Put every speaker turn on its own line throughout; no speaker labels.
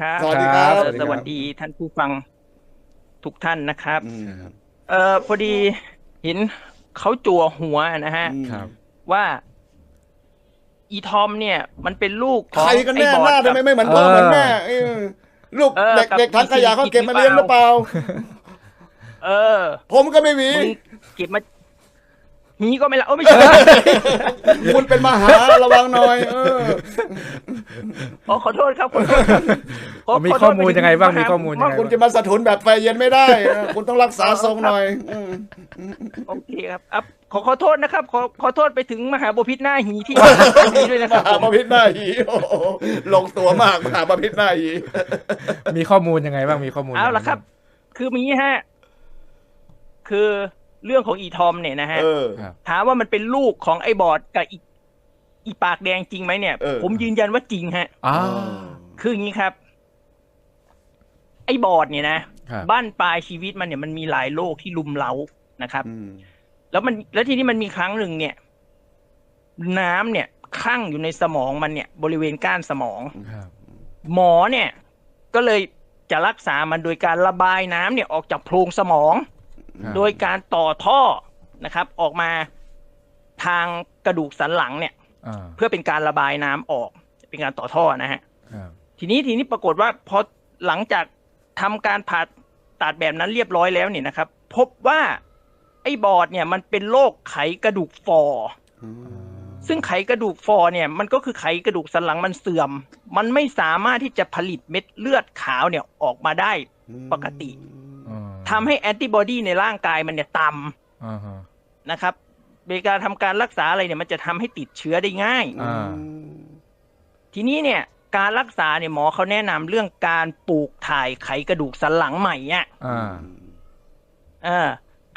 ครับ
สวัสดีครับ
เอ่อ
สวัสดีครับ
สวัสดีท่านผู้ฟังทุกท่านนะครับ
อืม
เอ่อพอดีเห็นเขาจั่วหัวนะฮะ
อืม
ครับ
ว่า อีทอมเนี่ย มันเป็นลูกของ
ใครกันแน่
ไอ้บอ
ห
ด
น้า
กับ
ทำไมไม่เหมือนพ่อ
เออ
เหมือนแม่เออลูก
เออ
เด็ก
กับ
เด็กทังขยะเขาเก็บมาเลี้ยงหรือเปล่า
เออ
ผมก็ไม่มี
มึงเก็บมาหีก็ไม่ละโอ้ไม่ใช่
คุณเป็นมหาระวังหน่อย เออ
อ๋อขอโทษครับขอโทษครับข
มี
ขอโทษ
ข้อมูลยังไงบ้าง
ป
มี
ถึ
ข้อมูลยังไง
คุณจะมาสะทุนแบบไฟเย็นไม่ได้เออคุณต้องรักษาทรงหน่อยอืม
โอเคครับอะขอขอโทษนะครับ ขอขอโทษไปถึงมหาบพิษหน้าหีที่ นี้ด้วยนะค
ม
รับ
หาบพิษหน้าหีโอ้โหลงตัวมากมหาบพิษหน้าหี
มีข้อมูลยังไงบ้างมีข้อมูล
เอา
ยังไง
ละครับ คือมีฮะคือเรื่องของอีทอมเนี่ยนะฮะ
เออ
ครับ
ถามว่ามันเป็นลูกของไอ้บอดกับอี อีปากแดงจริงไหมเนี่ย
เออ
ผมยืนยันว่าจริงฮะ
อ้า
คืออย่างนี้ครับ ไอ้บอดเนี่ยนะครับ บ้านปลายชีวิตมันเนี่ยมันมีหลายโรคที่ลุมเล้านะครับ
อืม
แล้วมันแล้วทีนี้มันมีครั้งหนึ่งเนี่ย น้ำเนี่ยคั่งอยู่ในสมองมันเนี่ย บริเวณก้านสมอง
ครับ
หมอเนี่ย ก็เลยจะรักษามันโดยการระบายน้ำเนี่ยออกจากโพรงสมอง
ครับ
โดยการต่อท่อนะครับ ออกมาทางกระดูกสันหลังเนี่ย
อ่า
เพื่อเป็นการระบายน้ำออก เป็นการต่อท่อนะฮะ
ครับ
ทีนี้ทีนี้ปรากฏว่าพอหลังจากทำการผ่าตัดแบบนั้นเรียบร้อยแล้วเนี่ยนะครับ พบว่าไอ้บอดเนี่ยมันเป็นโรคไขกระดูกฟอ
อืม
ซึ่งไขกระดูกฟอเนี่ยมันก็คือไขกระดูกสันหลังมันเสื่อม มันไม่สามารถที่จะผลิตเม็ดเลือดขาวเนี่ยออกมาได้ปกติ
อ่า
ทำให้แอนติบอดีในร่างกายมันเนี่ยต่ำ
อ่าฮะ
นะครับ ในการทำการรักษาอะไรเนี่ย มันจะทำให้ติดเชื้อได้ง่าย
อ่า
ทีนี้เนี่ย การรักษาเนี่ยหมอเขาแนะนำเรื่องการปลูกถ่ายไขกระดูกสันหลังใหม่อะ
อ่า
เออ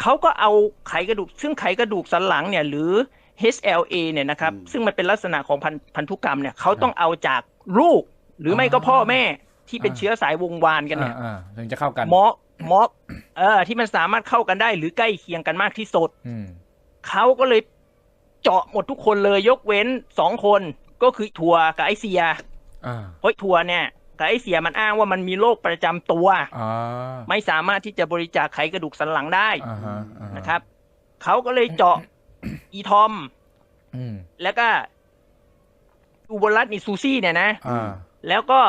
เขาก็เอาไขกระดูก ซึ่งไขกระดูกสันหลังเนี่ย หรือ HLA เนี่ยนะครับ
อืม
ซึ่งมันเป็นลักษณะของพันพันธุกรรมเนี่ยเขาต้องเอาจากลูก หรือไม่ก็พ่อแม่ที่เป็นเชื้อสายวงวานกันเนี่ย
อ่าอ่าถึงจะเข้ากัน
หมอหมอเออที่มันสามารถเข้ากันได้หรือใกล้เคียงกันมากที่สุด
อืม
เขาก็เลยเจาะหมดทุกคนเลยยกเว้นสองคนก็คือทัวร์กับไอเสีย
อ่า
เพราะทัวร์เนี่ยกับไอเสียมันอ้างว่ามันมีโรคประจำตัว
อ่า
ไม่สามารถที่จะบริจาคไขกระดูกสันหลังได้
อ่าฮะอ่าฮ
นะครับเขาก็เลยเจาะอีทอม
อืม
แล้วก็อุบลรัตน์นี่ซูซี่เนี่ยนะ
อ่า
แล้วก็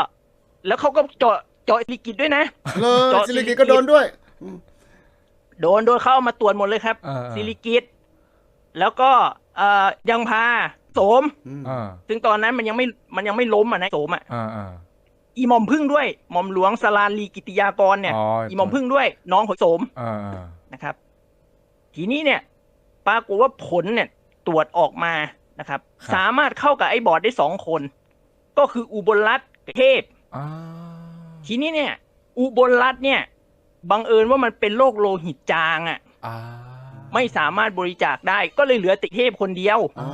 แล้วเขาก็เจาะเจาะลิกิตด้วยนะ
เลย
เจาะ
สิริกิตก็โดนด้วย
โดนโดนเข้าเอามาตรวจหมดเลยครับ
อ่า
ซิลิกิต แล้วก็เอ่อยังพาโสม
อ่า
ซึ่งตอนนั้นมันยังไม่มันยังไม่ล้มอะนะโสมอะ
อ่าอ่า
อีหมอมพึ่งด้วยหม่อมหลวงสลาลีกิติยากรเนี่ย
อ๋อ
อีหมอมพึ่งด้วยน้องของโสม
อ่าอ่า
นะครับ ทีนี้เนี่ย ปรากฏว่าผลเนี่ย ตรวจออกมานะครับ สามารถเข้ากับไอ้บอร์ดได้สองคน ก็คืออุบลรัตน์กับเทพ
อ่า
ทีนี้เนี่ย อุบลรัตน์เนี่ยบังเอิญว่ามันเป็นโรคโลหิตจางอะ
อ่า
ไม่สามารถบริจาคได้ ก็เลยเหลือติเทพคนเดียว
อ่า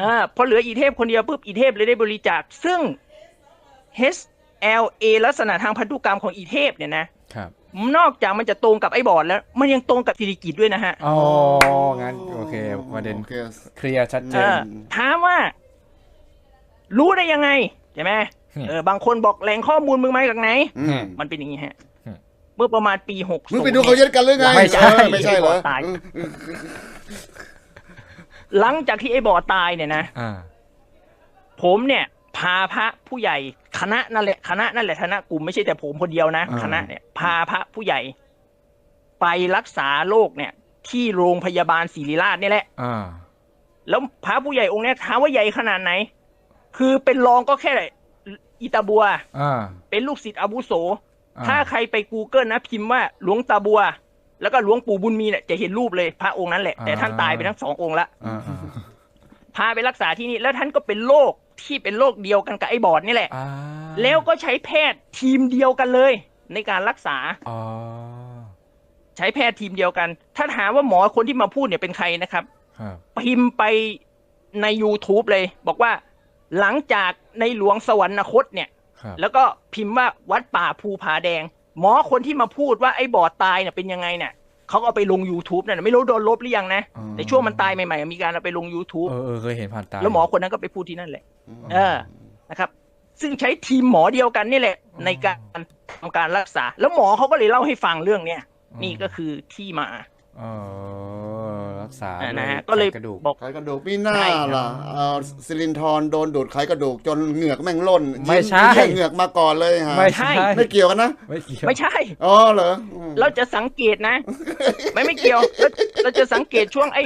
อ่าพอเหลืออีเทพคนเดียวปุ๊บอีเทพเลยได้บริจาค ซึ่ง HLA ลักษณะทางพันธุกรรมของอีเทพเนี่ยนะครับนอกจากมันจะตรงกับไอ้บอร์ดแล้ว มันยังตรงกับสิริกิตด้วยนะฮะ
อ๋องั้นโอเคประเด็น
โอเค
เคลียร์ชัดเจ
เอนอถามว่า รู้ได้ยังไงใช่ไหม
อืม
เออบางคนบอกแหล่งข้อมูลมึงมาจากไหน
อืม
มันเป็นอย่างนี้ฮะ
อืม
เมื่อประมาณปีหก
มึงไปดูเขาเย็ดกันหรือไง
ไม่ใช่
เออไม่ใช่เหรอ
ตายหลังจากที่ไอ้บอร์ดตายเนี่ยนะ
อ่า
ผมเนี่ย พาพระผู้ใหญ่คณะนั่นแหละคณะนั่นแหละคณะกลุ่มไม่ใช่แต่ผมคนเดียวนะ
อ่า
คณะเนี่ยพาพระผู้ใหญ่ ไปรักษาโรคเนี่ย ที่โรงพยาบาลศิริราชนี่แหละ
อ่า
แล้วพระผู้ใหญ่องค์เนี้ยถามว่าใหญ่ขนาดไหน คือเป็นรองก็แค่อิตาบัว
อ่า
เป็นลูกศิษย์อาวุโส
อ่า
ถ้าใครไป Google นะพิมพ์ว่าหลวงตาบัว แล้วก็หลวงปู่บุญมีเนี่ยจะเห็นรูปเลยพระองค์นั้นแหละ แต่ท่านตายไปทั้งสององค์ละ
อ่าอ่า
พาไปรักษาที่นี่แล้วท่านก็เป็นโรคที่เป็นโรคเดียวกันกับไอ้บอดนี่แหละ
อ่า
แล้วก็ใช้แพทย์ทีมเดียวกันเลย ในการรักษา
อ๋อ
ใช้แพทย์ทีมเดียวกัน ถ้าถามว่าหมอคนที่มาพูดเนี่ยเป็นใครนะครับ
ครับ
พิมพ์ไปใน YouTube เลย บอกว่าหลังจากในหลวงสวรรคตเนี่ย
ครับ
แล้วก็พิมพ์ว่าวัดป่าภูผาแดง หมอคนที่มาพูดว่าไอ้บอดตายเนี่ยเป็นยังไงเนี่ยเขาก็เอาไปลง YouTube นั่นนะไม่รู้โดนลบหรือยังนะ
อ๋อ
แต่ช่วงมันตายใหม่ๆ มีการเอาไปลง YouTube
เออเออเคยเห็นผ่านตา
แล้วหมอคนนั้นก็ไปพูดที่นั่นแหละ เออนะครับ ซึ่งใช้ทีมหมอเดียวกันนี่แหละ ในการทำการรักษา แล้วหมอเขาก็เลยเล่าให้ฟังเรื่องเนี้ยนี่ก็คือที่มา
เออ รักษา
อ่านะฮะ
ด้วย
ก็เลย
ไขกระดูก
บอก
ไขกระดูกมีหน้า
ใช่ครับ
ล่ะเอ่อซิลินทรโดนดูดไขกระดูกจนเหงือกแม่งล่น
ไม่ใช่
ยิ้เหงือกมาก่อนเลยฮะ
ไม่
ใช่
ใช่
ไม่เกี่ยวกันนะ
ไม่เกี่ยว
ไม่ใช่
อ๋อเหรออืม
เราจะสังเกตนะ ไม่ไม่เกี่ยวเราเราจะสังเกตช่วงไอ้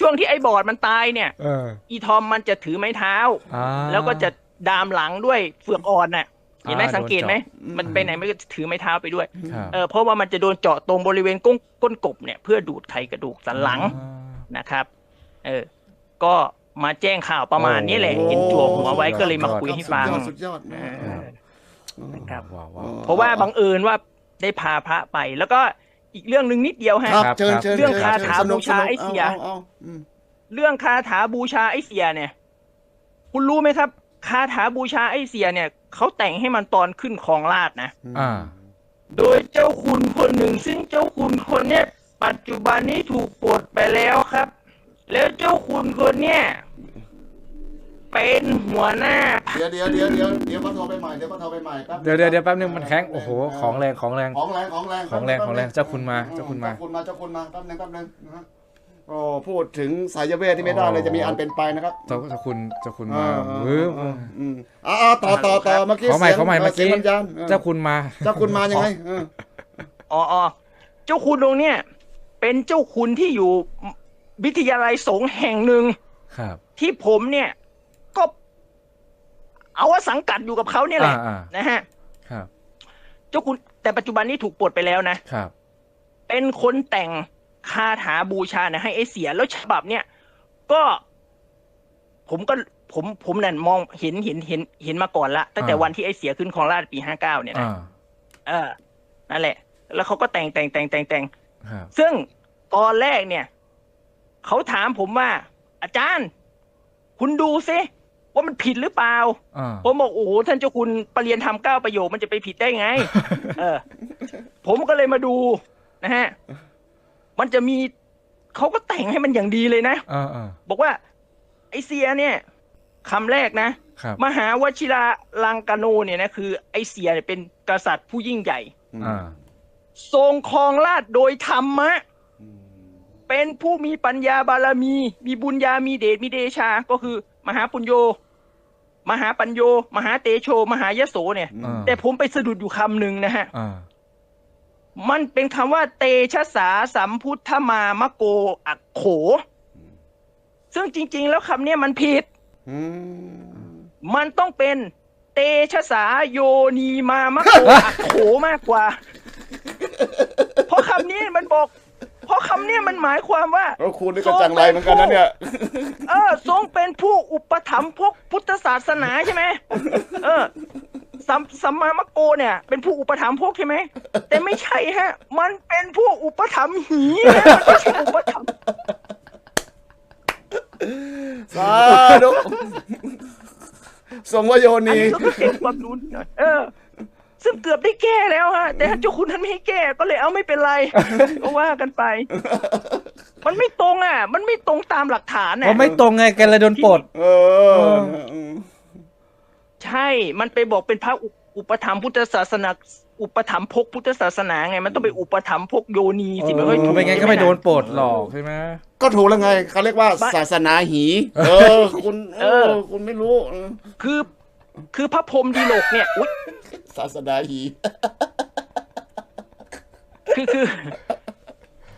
ช่วงที่ไอ้บอร์ดมันตายเนี่ย
เออ
อีทอมมันจะถือไม้เท้า
อ่า
แล้วก็จะดามหลังด้วยเฟือกอ่อนน่ะ เห็นไหม
อ่า
สังเกตไหม
โดนเจาะ
มันไปไหนมันก็ถือไม้เท้าไปด้วย
ครับ
เออเพราะว่ามันจะโดนเจาะตรงบริเวณก้นก้นกบเนี่ยเพื่อดูดไขกระดูกสันหลัง
อ่า
นะครับ เออ ก็มาแจ้งข่าวประมาณนี้แหละ
โอ้
เห็นจั่วหัวไว้ก็เลยมาคุย
ครับ
ให้ฟัง
สุดยอดสุดยอด
เออครับ
ว้าวว้าว
เพราะว่าบังเอิญว่าได้พาพระไปแล้วก็อีกเรื่องหนึ่งนิดเดียวฮะ
ครับ
ครับ
เชิญเชิญ
เรื่อง
ชิญ
คาถา
สนุก
บูชา
สนุก
ไอ้เสียา
อาอืม
เรื่องคาถาบูชาไอ้เสียเนี่ย คุณรู้ไหมครับ คาถาบูชาไอ้เสียเนี่ยเขาแต่งให้มันตอนขึ้นครองราชย์นะ
อ่า
โดยเจ้าคุณคนหนึ่ง ซึ่งเจ้าคุณคนเนี้ยปัจจุบันนี้ถูกปลดไปแล้วครับ แล้วเจ้าคุณคนเนี้ยเป็นหัวหน้า
เดี๋ยวเดี๋ยวเดี๋ยวเดี๋ยวเดี๋ยวเขาโทรไปใหม่เดี๋ยวเขาโทรไปใหม่ครับ
เดี๋ยวเดี๋ยวเดี๋ยวแป๊บนึงมันแข็งโอ้โหของแรงของแรง
ของแรง ของแรง
ของแรงของแรงเจ้าคุณมาเจ้าคุณมา
เจ้าคุณมาเจ้าคุณมาแป๊บนึงแป๊บนึงนะฮะ โอ้พูดถึงสายเวทที่ไม่ได้เลยจะมีอันเป็นไปนะครับ
เจ้าเจ้าคุณเจ้าคุณ
อ่
มาาเว้ย
อ่าอืมอ่าอ่าต่อต่อต่อเมื่อกี้
ขอใหม่
เสียง
ขอใหม่เมื่อกี้
สียงวิญญาณเออ
เจ้าคุณมา
เจ้าคุณมายังไงเออ
อ๋ออ๋อเจ้าคุณตรงเนี้ยเป็นเจ้าคุณที่อยู่วิทยาลัยสงฆ์แห่งหนึ่ง
ครับ
ที่ผมเนี่ย ก็ เอาว่าสังกัดอยู่กับเขาเนี่ยแหละ
อ่าอ่า
นะฮะ
ครับ
เจ้าคุณแต่ปัจจุบันนี้ถูกปลดไปแล้วนะ
ครับ
เป็นคนแต่ง คาถาบูชาเนี่ยให้ไอ้เสีย แล้วฉบับเนี่ยก็ ผมก็ผมผมนั่นมองเห็นเห็นเห็นเห็นมาก่อนละตั้งแต่
อ่า
วันที่ไอ้เสียขึ้นของราชปีห้าเก้าเนี่ยนะ
อ่า
เออ นั่นแหละ แล้วเขาก็แต่งแต่งแต่งแต่งแต่ง
ครับ
ซึ่งตอนแรกเนี่ยเขาถามผมว่า อาจารย์ คุณดูซิว่ามันผิดหรือเปล่า
อ่า
ผมบอกโอ้โหท่านเจ้าคุณปรริยนทำเก้าประโยคมันจะไปผิดได้ไง เออ ผมก็เลยมาดูนะฮะ มันจะมีเขาก็แต่งให้มันอย่างดีเลยนะ
อ่าอ่า
บอกว่า ไอเสียเนี่ยคำแรกนะ
ครับ
มหาวชิราลังกาโนเนี่ยนะคือ ไอเสียเนี่ยเป็นกษัตริย์ผู้ยิ่งใหญ่
อ่า
ทรงครองราชย์โดยธรรมะเป็นผู้มีปัญญาบารมี มีบุญญามีเดชมีเดชา ก็คือ มหาปุญโญมหาปัญโย มหาเตโช มหายโสเนี่ย
อ่า
แต่ผมไปสะดุดอยู่คำหนึ่งนะฮะ
อ่า
มันเป็นคำว่าเตชะสาสัมพุทธมามะโกอักโข ซึ่งจริง ๆ แล้วคำเนี้ยมันผิด
อืม
มันต้องเป็นเตชะสาโยนีมามะโกอักโขมากกว่า เพราะคำนี้มันบอก เพราะคำเนี้ยมันหมายความว่า
แล้วคุณนี่ก็จังไรเหมือนกันนะเนี่ย
เออทรงเป็นผู้อุปถัมภกพุทธศาสนาใช่ไหมเออ สัมสัมมามะโกเนี่ย เป็นผู้อุปถัมภกใช่ไหม แต่ไม่ใช่ฮะ มันเป็นผู้อุปถัมภ์หีนะมันไม่ใช่อุปถัมภ์
สาธุทรงวโย
อัน
นี
นี้เราก็เก็บความรู้นิดหน่อยเออ ซึ่งเกือบได้แก้แล้วฮะ แต่เจ้าคุณท่านไม่ให้แก้ก็เลยเอาไม่เป็นไร ก็ว่ากันไป มันไม่ตรงอะ มันไม่ตรงตามหลักฐาน
เพราะ
น่ะ
ไม่ตรงไงแกเลยโดนปลด
เอออืม
ใช่ มันไปบอกเป็นพระอุอุปถัมภ์พุทธศาสนา อุปถัมภกพุทธศาสนาไง มันต้องไปอุปถัมภกโยนีสิมัน
เอ
ไม่
อ
ถูก
ไม่งั้นก็ไม่โดนปลดหรอกใช่ไหม
ก็ถูกแล้วไงเขาเรียกว่าศาสนาหี เออ คุณเออ คุณไม่รู้เออ
คือ คือพระพรหมดีโลกเนี่ยอุ๊ย
ศาสนาหี
คือคือ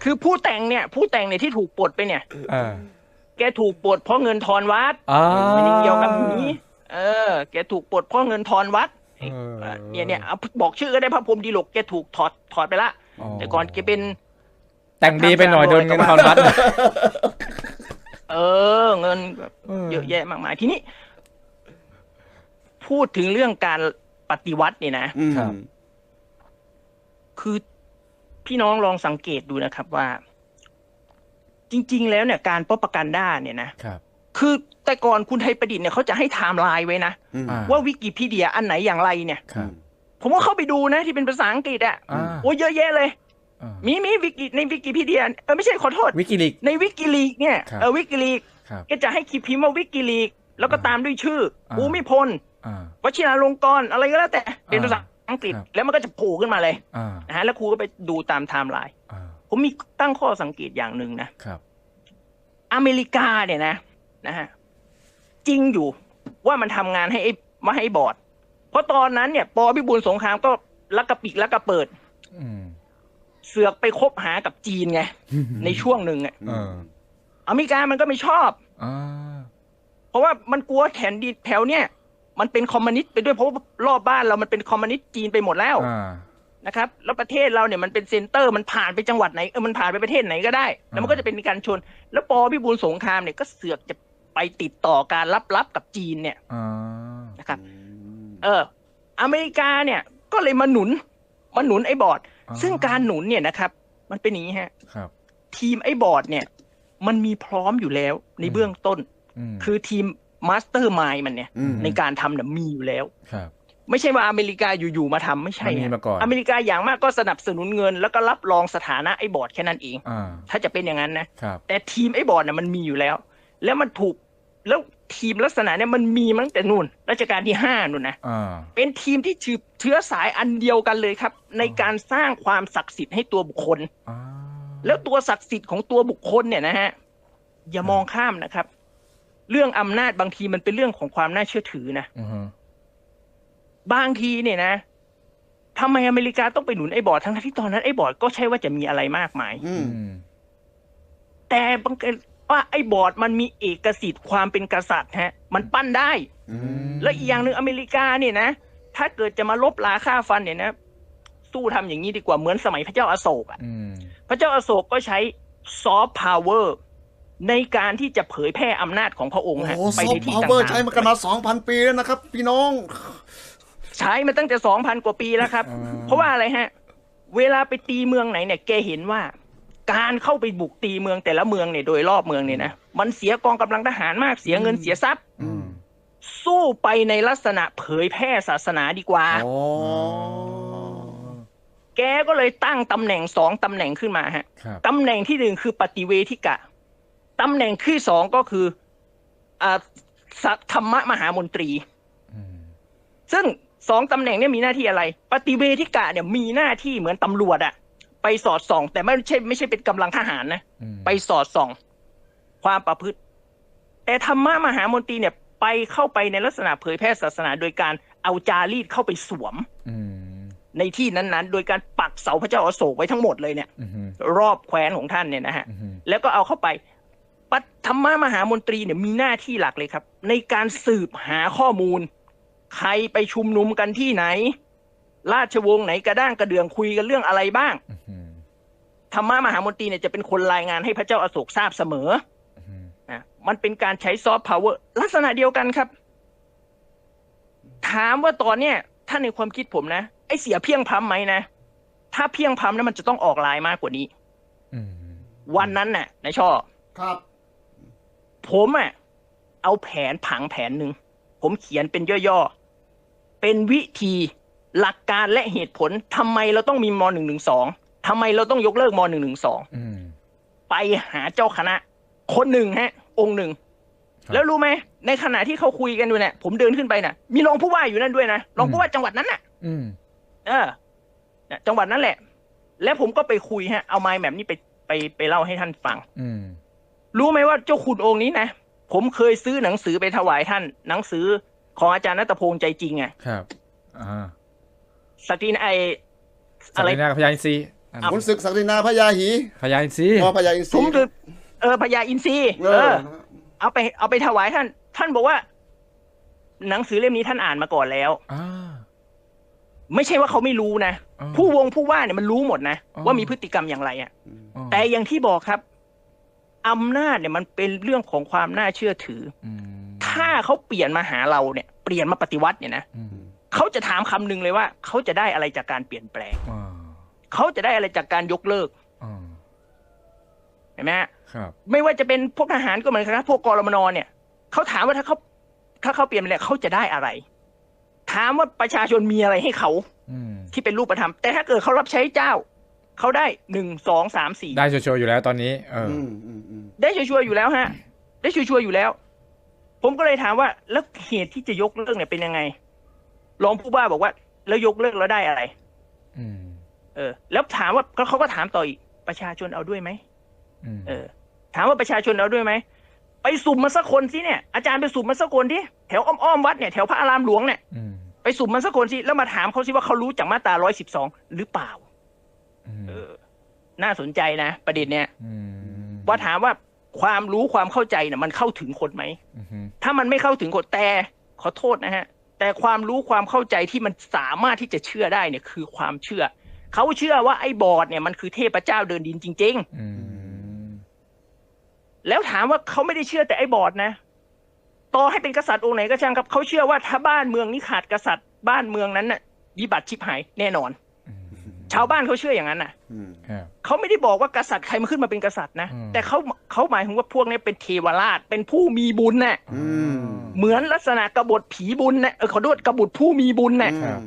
คือผู้แต่งเนี่ย ผู้แต่งเนี่ยที่ถูกปลดไปเนี่ย
อ่า
แกถูกปลดเพราะเงินทอนวัด
อ่า
ไม่ได้เกี่ยวกับหนี เออ แกถูกปลดเพราะเงินทอนวัด
เออ
เนี่ยเนี่ยเอาบอกชื่อก็ได้พระพรหมดีโลกแกถูกถอดถอดไปละ แต่ก่อนแกเป็น
แต่งดีไปหน่อยโดนเงินทอนวัด
เออ เงินแบบเยอะแยะมากมายทีนี้ พูดถึงเรื่องการปฏิวัติเนี่ยนะ
อืม
ครับ
คือพี่น้องลองสังเกตดูนะครับว่า จริง ๆ แล้วเนี่ยการป้อประกันด้าเนี่ยนะครับ คือแต่ก่อนคุณไทยประดิษฐ์เนี่ยเขาจะให้ไทม์ไลน์ไว้นะ
อืม
อ่า
ว่าวิกิพีเดียอันไหนอย่างไรเนี่ย
ครับ
ผมก็เข้าไปดูนะที่เป็นภาษาอังกฤษอะ
อ่า
โอ้เยอะแยะเลย
อ่า
มีมีวิกิในวิกิพีเดียเออไม่ใช่ขอโทษ
วิกิลิก
ในวิกิลีกเนี่ย
ครับ
เออวิกิลีก
ครับ
ก็จะให้คีย์พิมพ์ว่าวิกิลีกแล้วก็ตามด้วยชื่อ
อ่า
ภูมิพล
อ่า
วชิราลงกรณ์อะไรก็แล้วแต่เป็นภาษาอังกฤษ
ครับ
แล้วมันก็จะโผล่ขึ้นมาเลย
อ่า
นะฮะแล้วครูก็ไปดูตามไทม์ไลน์
อ่า
ผมมีตั้งข้อสังเกตอย่างหนึ่งนะ ครับ อเมริกาเนี่ยนะ นะฮะจริงอยู่ว่ามันทำงานให้ไอ้มาให้บอร์ด เพราะตอนนั้นเนี่ย ปอพิบูลสงครามก็ลักกระปิกลักกระเปิด
อืม
เสือกไปคบหากับจีนไง ในช่วงหนึ่งอะ
เออ
อเมริกามันก็ไม่ชอบ
อ่า
เพราะว่ามันกลัวแถนดินแถวเนี่ย มันเป็นคอมมิวนิสต์ไปด้วยเพราะว่ารอบบ้านเรามันเป็นคอมมิวนิสต์จีนไปหมดแล้ว
อ่า
นะครับ แล้วประเทศเราเนี่ยมันเป็นเซ็นเตอร์มันผ่านไปจังหวัดไหนเออมันผ่านไปประเทศไหนก็ได้ แล้วมันก็จะเป็นการชน แล้วปอพิบูลสงครามเนี่ยก็เสือกจะ ไปติดต่อการลับๆกับจีนเนี่ย
อ่า
นะครับ เออ อเมริกาเนี่ย ก็เลยมาหนุนมาหนุนไอ้บอร์ด ซึ่งการหนุนเนี่ยนะครับ มันเป็นอย่างนี้ฮะ
ครับ
ทีมไอ้บอร์ดเนี่ย มันมีพร้อมอยู่แล้วในเบื้องต้น
ม
คือทีมมาสเตอร์มายมันเนี่ย
อืม
ในการทำเนี่ยมีอยู่แล้ว
ครับ
ไม่ใช่ว่าอเมริกาอยู่ๆมาทำไม่ใช่
มันมี
ฮะ
มาก่อน
อเมริกาอย่างมากก็สนับสนุนเงิน แล้วก็รับรองสถานะไอ้บอร์ดแค่นั้นเอง
อ่า
ถ้าจะเป็นอย่างนั้นนะ
ครับ
แต่ทีมไอ้บอร์ดเนี่ยมันมีอยู่แล้ว แล้วมันถูกแล้วทีมลักษณะเนี่ยมันมีมาตั้งแต่นู่นรัชกาลที่ห้านู่นนะ
อ่า
เป็นทีมที่ถือเชื้อสายอันเดียวกันเลยครับ ในการสร้างความศักดิ์สิทธิ์ให้ตัวบุคคล
อ่า
แล้วตัวศักดิ์สิทธิ์ของตัวบุคคลเนี่ยนะฮะอย่ามองข้ามนะครับ เรื่องอำนาจบางทีมันเป็นเรื่องของความน่าเชื่อถือนะ
อือฮึ
บางทีเนี่ยนะทำไมอเมริกาต้องไปหนุนไอ้บอร์ดทั้งที่ตอนนั้นไอ้บอร์ดก็ใช่ว่าจะมีอะไรมากมาย
อื
อื
ม
ม
แต่บังเอิญ ว่าไอ้บอร์ดมันมีเอกสิทธิ์ความเป็นกษัตริย์ฮะ มันปั้นได้
อืม
และอีกอย่างหนึ่งอเมริกาเนี่ยนะ ถ้าเกิดจะมาลบลาค่าฟันเนี่ยนะ สู้ทำอย่างนี้ดีกว่าเหมือนสมัยพระเจ้าอาโศกอะ
อืม
พระเจ้าอาโศกก็ใช้ซอฟต์พาวเวอร์ในการที่จะเผยแพร่อำนาจของพระองค์
โอ้
ฮะ
โห
ไป
ซอฟ
ใน
ต์
ที่
พาว
ต่า
เวอร์ใช้มากัน
ง
มาสองพันปีแล้วนะครับ พี่น้อง
ๆใช้มาตั้งแต่สองพันกว่าปีแล้วครับ
อ่า
เพราะว่าอะไรฮะ เวลาไปตีเมืองไหนเนี่ยแกเห็นว่า การเข้าไปบุกตีเมืองแต่ละเมืองเนี่ยโดยรอบเมืองเนี่ยนะมันเสียกองกำลังทหารมากเสียเงินเสียทรัพย์
อืม
สู้ไปในลักษณะเผยแพร่ศาสนาดีกว่า
อ๋อ
แกก็เลยตั้งตำแหน่งสองตำแหน่งขึ้นมาฮะ
ครับ
ตำแหน่งที่หนึ่งคือปฏิเวทิกะตำแหน่งที่สองก็คืออ่าสัทธรรมมหามนตรี
อืม
ซึ่งสองตำแหน่งเนี่ยมีหน้าที่อะไร ปฏิเวทิกะเนี่ยมีหน้าที่เหมือนตำรวจอะ ไปสอดส่อง แต่ไม่ใช่ไม่ใช่เป็นกำลังทหารนะ
อืม
ไปสอดส่อง ความประพฤติ แต่ธรรมะมหามนตรีเนี่ย ไปเข้าไปในลักษณะเผยแพร่ศาสนาโดยการเอาจารีตเข้าไปสวม
อืม
ในที่นั้นๆ โดยการปักเสาพระเจ้าอาโศกไว้ทั้งหมดเลยเนี่ย
อืม
รอบแคว้นของท่านเนี่ยนะฮะ
อืม
แล้วก็เอาเข้าไปปัตธรรมมหามนตรีเนี่ยมีหน้าที่หลักเลยครับ ในการสืบหาข้อมูล ใครไปชุมนุมกันที่ไหน ราชวงศ์ไหนกระด้างกระเดืองคุยกันเรื่องอะไรบ้าง
อืม
ธรรมมหามนตรีเนี่ยจะเป็นคนรายงานให้พระเจ้าอาโศกทราบเสมอ
อืม
นะมันเป็นการใช้ซอฟต์พาวเวอร์ลักษณะเดียวกันครับ ถามว่าตอนเนี้ยถ้าในความคิดผมนะไอเสียเพียงพำไหมนะถ้าเพียงพำแล้วมันจะต้องออกลายมากกว่านี้
อืม
วันนั้นน่ะนายช่อ
ครับ
ผมอะเอาแผนผังแผนหนึ่งผมเขียนเป็นย่อๆเป็นวิธี หลักการและเหตุผลทำไมเราต้องมีมหนึ่งหนึ่งสองทำไมเราต้องยกเลิกมหนึ่งหนึ่งสอง
อืม
ไปหาเจ้าคณะ คนหนึ่งฮะ องค์หนึ่ง
ครับ
แล้วรู้ไหมในขณะที่เขาคุยกันอยู่เนี่ยผมเดินขึ้นไปน่ะ มีรองผู้ว่าอยู่นั่นด้วยนะรองผู้ว่าจังหวัดนั้นน่ะ
อืม
เออน่ะจังหวัดนั้นแหละ แล้วผมก็ไปคุยฮะ เอาไม้แบบนี้ไปไปไปเล่าให้ท่านฟัง
อืม
รู้ไหมว่าเจ้าคุณองค์นี้นะผมเคยซื้อหนังสือไปถวายท่าน หนังสือของอาจารย์นัตพงษ์ใจจริงอะ
ครับอ่า
สตรีนไอ
สั
อะไร
กนาพญาอินทรีย์อะ
ขุนศึกศักดินาพญาหี
พญาอินทรีย์
พอพญาอินท
ผม
รี
คือเออพญาอินทรีย์
เอ
เอ
อ
อ เอาไป เอาไปถวายท่าน ท่านบอกว่า หนังสือเล่มนี้ท่านอ่านมาก่อนแล้ว
อ่า
ไม่ใช่ว่าเขาไม่รู้นะ
อ่า
ผู้วงผู้ว่าเนี่ยมันรู้หมดนะ
อ๋อ
ว่ามีพฤติกรรมอย่างไรอะ
อ๋อ
แต่อย่างที่บอกครับอำนาจเนี่ยมันเป็นเรื่องของความน่าเชื่อถือ
อืม
ถ้าเขาเปลี่ยนมาหาเราเนี่ย เปลี่ยนมาปฏิวัติเนี่ยนะ
อืม
เขาจะถามคำหนึ่งเลยว่า เขาจะได้อะไรจากการเปลี่ยนแปลง
อ่า
เขาจะได้อะไรจากการยกเลิก
อ่า
เห็นไหมฮะ
ครับ
ไม่ว่าจะเป็นพวกทหารก็เหมือนกันนะพวกกรมนเนี่ยเขาถามว่าถ้าเขาถ้าเขาเปลี่ยนไปแล้วเขาจะได้อะไร ถามว่าประชาชนมีอะไรให้เขา
อืม
ที่เป็นรูปธรรมแต่ถ้าเกิดเขารับใช้เจ้าเขาได้หนึ่งสองสามสี่
ได้โชว์ๆอยู่แล้วตอนนี้ เออ
อืมอืมอืม
ได้ชัวร์ๆอยู่แล้วฮะ ได้ชัวร์ๆอยู่แล้ว ผมก็เลยถามว่าแล้วเหตุที่จะยกเลิกเนี่ยเป็นยังไง รองผู้ว่าบอกว่า แล้วยกเลิกแล้วได้อะไร
อืม
เออ แล้วถามว่าเขาเขาก็ถามต่ออีกประชาชนเอาด้วยไหม
อืม
เออ ถามว่าประชาชนเอาด้วยไหมไปสุ่มมาสักคนสิเนี่ยอาจารย์ไปสุ่มมาสักคนที่แถวอ้อมๆวัดเนี่ยแถวพระอารามหลวงเนี่ย
อืม
ไปสุ่มมาสักคนสิแล้วมาถามเขาสิว่าเขารู้จากมาตราร้อยสิบสองหรือเปล่า
อืม
เออ น่าสนใจนะประเด็นเนี้ย
อืม
ว่าถามว่าความรู้ความเข้าใจเนี่ยมันเข้าถึงคนไหม
อืม
ถ้ามันไม่เข้าถึงคนแต่ขอโทษนะฮะ แต่ความรู้ความเข้าใจที่มันสามารถที่จะเชื่อได้เนี่ยคือความเชื่อ เขาเชื่อว่าไอ้บอร์ดเนี่ยมันคือเทพเจ้าเดินดินจริง
อืม
ๆแล้วถามว่าเขาไม่ได้เชื่อแต่ไอ้บอร์ดนะต่อให้เป็นกษัตริย์องค์ไหนก็ช่างครับเขาเชื่อว่าถ้าบ้านเมืองนี้ขาดกษัตริย์บ้านเมืองนั้นน่ะวิบัติชิบหายแน่นอน
อืม
ชาวบ้านเขาเชื่ออย่างนั้นน่ะ
อืม
ครับ
เขาไม่ได้บอกว่ากษัตริย์ใครมาขึ้นมาเป็นกษัตริย์นะ
อืม
แต่เขาเขาหมายถึงว่าพวกนี้เป็นเทวราช เป็นผู้มีบุญน่ะ
อืม
เหมือนลักษณะกบฏผีบุญนะเออขอโทษกบฏผู้มีบุญน่ะ
ครับ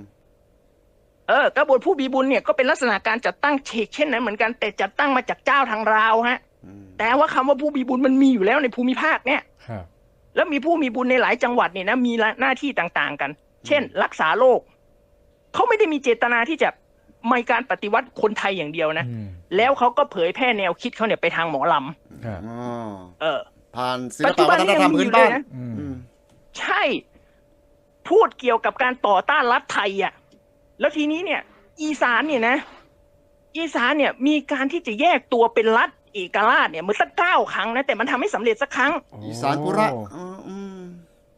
เออกบฏผู้มีบุญเนี่ยก็เป็นลักษณะการจัดตั้งเชกเช่นนั้นเหมือนกันแต่จัดตั้งมาจากเจ้าทางราวฮะ
อืม
แต่ว่าคำว่าผู้มีบุญมันมีอยู่แล้วในภูมิภาคเนี่ย
ครับ
แล้วมีผู้มีบุญในหลายจังหวัดเนี่ยนะมีหน้าที่ต่างๆกัน เช่น รักษาโรคเขาไม่ได้มีเจตนาที่จะ ไม่การปฏิวัติคนไทยอย่างเดียวนะ
อืม
แล้วเขาก็เผยแพร่แนวคิดเขาเนี่ยไปทางหมอล
ครับ
อ๋อำ
เออ
ผ่านศิล
ปัจจุ
ปะ
บั
วันฒนธรรม
นี้ยังมี
พื้
อนยู่
บ้าน
เลยนะ
อืม
อืม
ใช่ พูดเกี่ยวกับการต่อต้านรัฐไทยอะ แล้วทีนี้เนี่ย อีสานเนี่ยนะ อีสานเนี่ยมีการที่จะแยกตัวเป็นรัฐเอกราชเนี่ยเหมือนสักเก้าครั้งนะแต่มันทำไม่สำเร็จสักครั้ง
อีสานปุระอ๋ออืม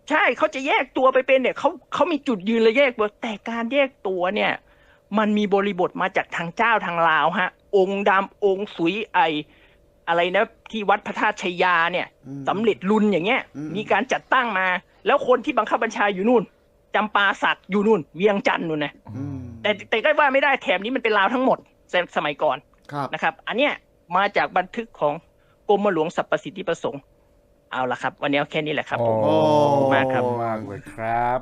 ใช่เขาจะแยกตัวไปเป็นเนี่ยเขาเขามีจุดยืนเลยแยกตัวแต่การแยกตัวเนี่ย มันมีบริบทมาจากทางเจ้าทางลาวฮะ องค์ดำองค์สุยไอ อะไรนะ ที่วัดพระธาตุชัยยาเนี่ย
อืม
สำเร็จรุนอย่างเงี้ย
อืม
มีการจัดตั้งมา แล้วคนที่บังคับบัญชาอยู่นู่นจำปาสักอยู่นู่น เวียงจันทร์นู่นนะ
อืม
แต่แต่ก็ว่าไม่ได้แถบนี้มันเป็นลาวทั้งหมดสสมัยก่อน
ครับ
นะครับ อันเนี้ยมาจากบันทึกของกรมหลวงสรรพสิทธิประสงค์เอาละครับ วันนี้เอาแค่นี้แหละครับผม
โอ้
ขอบคุณมากครับ
มากเลยครับ